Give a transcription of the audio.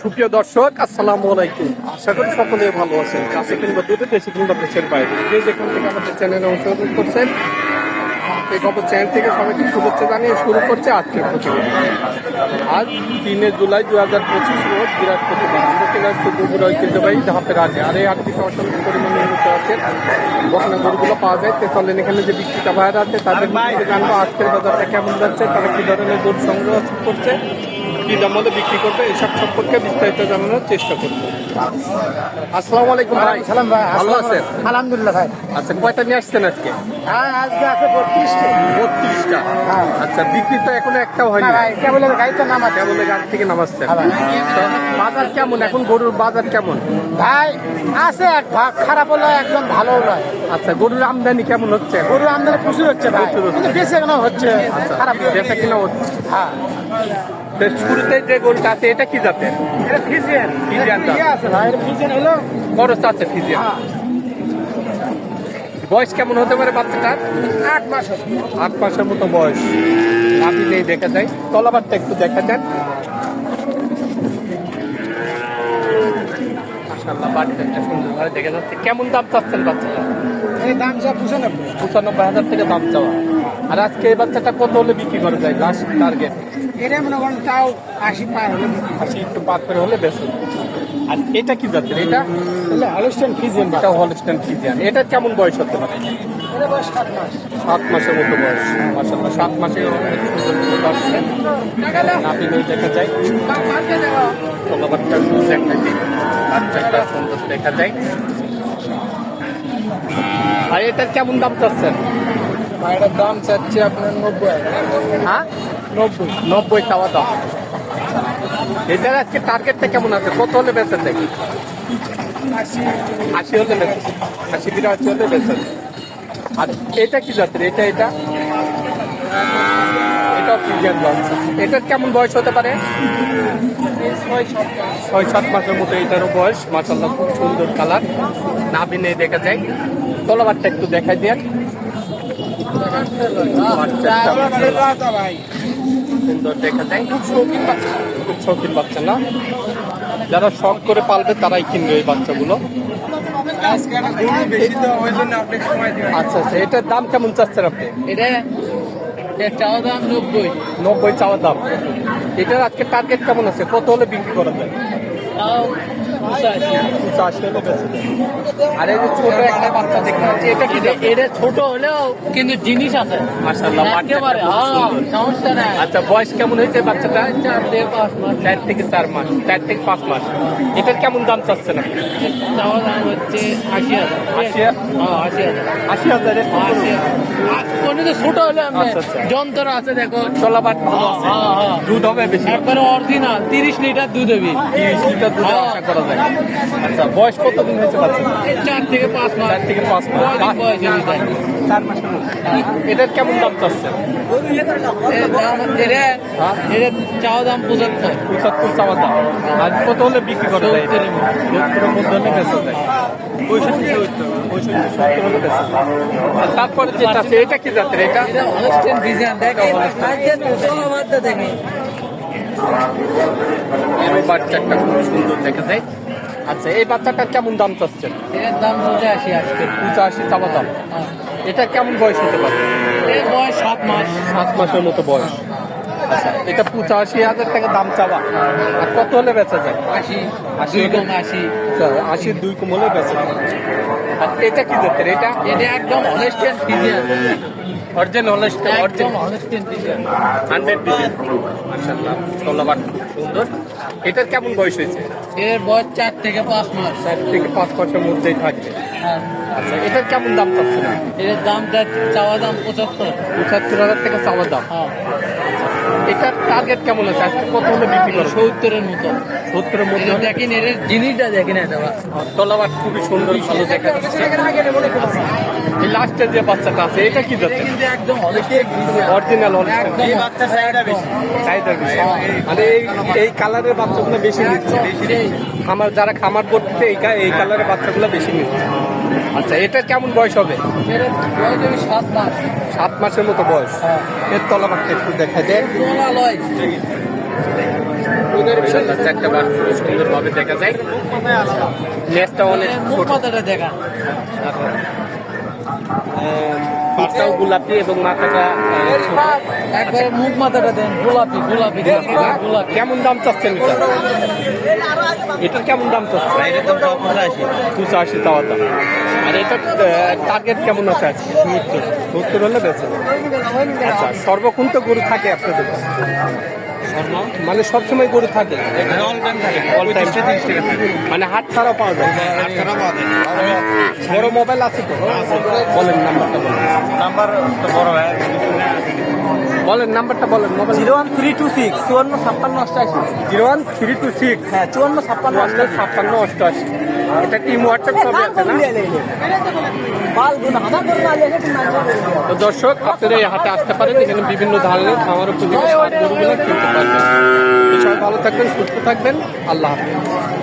সুপ্রিয় দর্শক, আসসালামু আলাইকুম। আশা করি সকলে ভালো আছেন। কাছে কিংবা দূরে দেশে কিংবা দেশের বাইরে। যে যেখান থেকে আমাদের চ্যানেলে অংশগ্রহণ করছেন এই চ্যানেল থেকে সবাইকে শুভেচ্ছা জানিয়ে শুরু করছে আজকের প্রতিবেদন। আজ তিনে জুলাই দু হাজার পঁচিশ রোজ বৃহস্পতিবার আমরা চলে আসছি ঐতিহ্যবাহী ধাপের আগে আর এই আটটি অসংখ্য পরিমাণে নির্মিত আছে। বসানো গরুগুলো পাওয়া যায়। তো এখানে যে বিক্রিটা বাইরে আছে, তাদের জানব আজকের বাজারটা কেমন যাচ্ছে, তারা কি ধরনের গরু সংগ্রহ করছে। কি দাম মধ্যে বিক্রি করবে এসব সম্পর্কে বিস্তারিত জানানোর চেষ্টা করব। আসসালামু আলাইকুম ভাই। সালাম ভাই। ভালো আছেন? আলহামদুলিল্লাহ ভাই। আচ্ছা কয়টা নিয়ে আসছেন আজকে? হ্যাঁ আজকে আছে বত্রিশটা। বত্রিশটা? হ্যাঁ। আচ্ছা বিক্রি তো এখনও একটাও হয়নি। কেবল গাড়ি তো নাম কেমন গাড়ি থেকে নামাচ্ছেন। হ্যাঁ বাজার কেমন? এখন গরুর বাজার কেমন? ভাই আছে এক ভাগ খারাপ হলো একদম ভালো নয়। আচ্ছা গরুর আমদানি কেমন হচ্ছে? গরুর আমদানি প্রচুর হচ্ছে ভাই। প্রচুর। বেশি এখনও হচ্ছে আচ্ছা খারাপ বেচা কিনা হচ্ছে। হ্যাঁ। শুরুতে যে গরুটা আছে এটা কি জাতের? এটা ফিজিয়ান। ফিজিয়ান। ইয়ে ফিজিয়ান হলো খরচ আছে ফিজিয়া হ্যাঁ। বয়স কেমন হতে পারে বাচ্চাটার? আট মাস আট মাসের মতো বয়স। নাভি নেই দেখা যায়। তলাবারটা একটু দেখা যান সুন্দরভাবে দেখা যাচ্ছে। কেমন দাম চাচ্ছেন বাচ্চাটা? দাম সব পঁচানব্বই। পঁচানব্বই হাজার থেকে দাম চাওয়া। আর আজকে এই বাচ্চাটা কত হলে বিক্রি করা যায় লাস্ট টার্গেট এটা মনে করেন তাও আশি পার হলো আশি একটু পার করে হলে বেশি আর এটা কি জাতের? এটা তাহলে আলুস্টান ফিজিয়ান এটা হলস্টেন ফিজিয়ান এটা কেমন বয়স হতে পারে? সাত মাসের মতো বয়স। মাসাল্লাহ সাত মাসে নেই দেখা যায়। একটু বাচ্চাটা সুন্দর দেখা যায়। আর এটার কেমন দাম চাচ্ছেন? এটার দাম চাচ্ছে আপনার নব্বই হ্যাঁ? নব্বই। নব্বই চাওয়া দাম। এটার আজকে টার্গেটটা কেমন আছে? কত হলে বেচেন দেখি আশি হলে বেচেন আশি বিরাশি হলে বেচেন আর এটা কি জাতের? এটা এটা? এটা লঞ্চ এটার কেমন বয়স হতে পারে? ছয় সাত মাসের মতো এটারও বয়স। মাসাল্লাহ খুব সুন্দর কালার নাভি নেই দেখা যায়। তলাবারটা একটু দেখাই ভাই সুন্দর দেখা যায় খুব শৌখিন বাচ্চা খুব শৌখিন বাচ্চা না যারা শখ করে পালবে তারাই কিনবে এই বাচ্চাগুলো। আচ্ছা আচ্ছা এটার দাম কেমন চাচ্ছেন আপনি? এটা চাওয়া দাম নব্বই। নব্বই চাওয়ার দাম। এটার আজকে টার্গেট কেমন আছে? কত হলে বিক্রি করা যায়? আর এই যে ছোট একটা বাচ্চা দেখতে পাচ্ছি এটা কি এটা ছোট হলেও কিন্তু জিনিস আছে। মাশাআল্লাহ, একেবারে খুব হ্যাঁ, সুন্দর। সমস্যা নাই। আচ্ছা বয়স কেমন হয়েছে বাচ্চাটা? চার থেকে পাঁচ মাস। চার থেকে চার মাস চার থেকে পাঁচ মাস। এটার কেমন দাম চাচ্ছেন আপনি? চাওয়া দাম হচ্ছে আশি হাজার। আশি হ্যাঁ আশি হাজার। আশি হাজার তো ছোট হলে আচ্ছা, আচ্ছা। যন্ত্র আছে দেখো। চলাবাট হ্যাঁ। দুধ হবে বেশি। একবারে অরিজিনাল তিরিশ লিটার দুধ হবে। তিরিশ লিটার দুধ হ্যাঁ। আশা করা যায়। আচ্ছা বয়স কতদিন হয়েছে বাচ্চা চার থেকে পাঁচ মাস। চার থেকে পাঁচ মাস? চার এটার কেমন দাম এটা হ্যাঁ? চাওয়া দাম পঁচাত্তর। পঁচাত্তর চাওয়া দাম। আর কত হলে বিক্রি করা যায়? মধ্যে। বেচা যায়। তারপরে যেটা আছে এটা কি জাতের? এটা হলস্টেন ডিজাইন দেখে বাচ্চাটা খুব সুন্দর দেখা যায় আচ্ছা এই বাচ্চাটার কেমন দাম চাচ্ছেন এর দাম পঁচাশি আজকে। পঁচাশি চাওয়া দাম। হ্যাঁ। এটা কেমন বয়স হতে পারে? এর বয়স সাত মাস। সাত মাসের মতো বয়স। আচ্ছা এটা পঁচাশি হাজার টাকা দাম চাওয়া। আর কত হলে বেচা যায়? আশি আশি কম আশি। আচ্ছা আশির দুই কম হলে বেচা যায়। আর এটা কি জাতের? এটা এটা একদম হলস্টেন ফিজিয়ান অরিজিনাল হলে একদম অরিজিনাল হলস্টেন হান্ড্রেড সুন্দর। এটার কেমন বয়স হয়েছে? এর বয়স চার থেকে পাঁচ মাস। চার থেকে পাঁচ মাসের মধ্যেই থাকবে। হ্যাঁ। আচ্ছা এটার কেমন দাম চাচ্ছে না এর দামটা চাওয়া দাম পঁচাত্তর। পঁচাত্তর হাজার টাকা চাওয়ার দাম। হ্যাঁ। এটার টার্গেট কেমন আছে? আজকে কত হলে বিক্রি করবে সত্তরের মতো। সত্তরের মধ্যে দেখেন এর জিনিসটা দেখেন এটা তলাবার খুবই সুন্দর ভালো দেখা যাচ্ছে এই লাস্টের যে বাচ্চাটা আছে এটা কি যাচ্ছে একদম অরিজিনাল বাচ্চা চাহিদা বেশি। মানে এই এই কালারের বাচ্চাগুলো বেশি নিচ্ছে। খামার যারা খামার করতেছে এই এই কালারের বাচ্চাগুলো বেশি নিচ্ছে। আচ্ছা এটা কেমন বয়স হবে? এর বয়স হবে সাত মাস। সাত মাসের মতো বয়স। হ্যাঁ। এর তলাবারটা একটু দেখা যায় তোলা চারটা বার সুন্দরভাবে দেখা যায়। লেজটা অনেক ছোট। দেখা। পাটাও গোলাপি এবং মাথাটা। একবারে মুখ মাথাটা দেন গোলাপি গোলাপি গোলাপি কেমন দাম চাচ্ছেন এটা? এটার কেমন দাম চাচ্ছেন? পঁচাশি চাওয়া দাম। আর এটার টার্গেট কেমন আছে আজকে? সত্তর। সত্তর হলে বেঁচে আচ্ছা সর্বক্ষণ তো গরু থাকে আপনাদের? মানে সবসময় গরু থাকে। মানে হাট ছাড়াও পাওয়া যায়। বড় মোবাইল আছে তো? বলেন নাম্বারটা বলেন। নাম্বার তো বড় ভাই বলেন নাম্বারটা বলেন mobile zero one three two six চুয়ান্ন ছাপ্পান্ন অষ্টাশি zero one three two six. হ্যাঁ চুয়ান্ন ছাপ্পান্ন ছাপ্পান্ন অষ্টআশি। এটা টিম হোয়াটসঅ্যাপ সবই আছে না? তো দর্শক আপনারা এই হাটে আসতে পারেন। এখানে বিভিন্ন ধরনের খাবার উপযোগী গরুগুলো কিনতে পারবেন। ভালো থাকবেন সুস্থ থাকবেন। আল্লাহ হাফেজ।